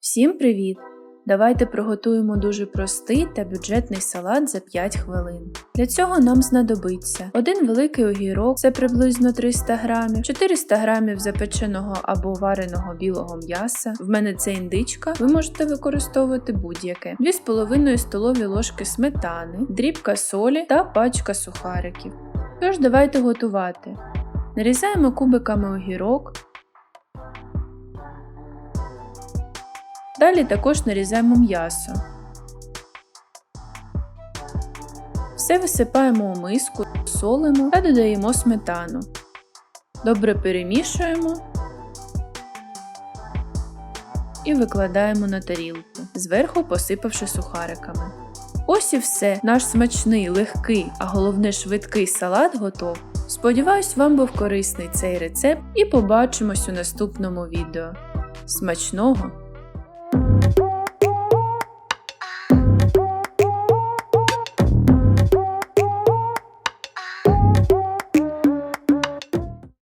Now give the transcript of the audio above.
Всім привіт! Давайте приготуємо дуже простий та бюджетний салат за 5 хвилин. Для цього нам знадобиться один великий огірок, це приблизно 300 грамів, 400 грамів запеченого або вареного білого м'яса. В мене це індичка, ви можете використовувати будь-яке, 2,5 столові ложки сметани, дрібка солі та пачка сухариків. Тож давайте готувати. Нарізаємо кубиками огірок. Далі також нарізаємо м'ясо. Все висипаємо у миску, солимо та додаємо сметану. Добре перемішуємо і викладаємо на тарілку, зверху посипавши сухариками. Ось і все, наш смачний, легкий, а головне швидкий салат готов. Сподіваюсь, вам був корисний цей рецепт і побачимось у наступному відео. Смачного!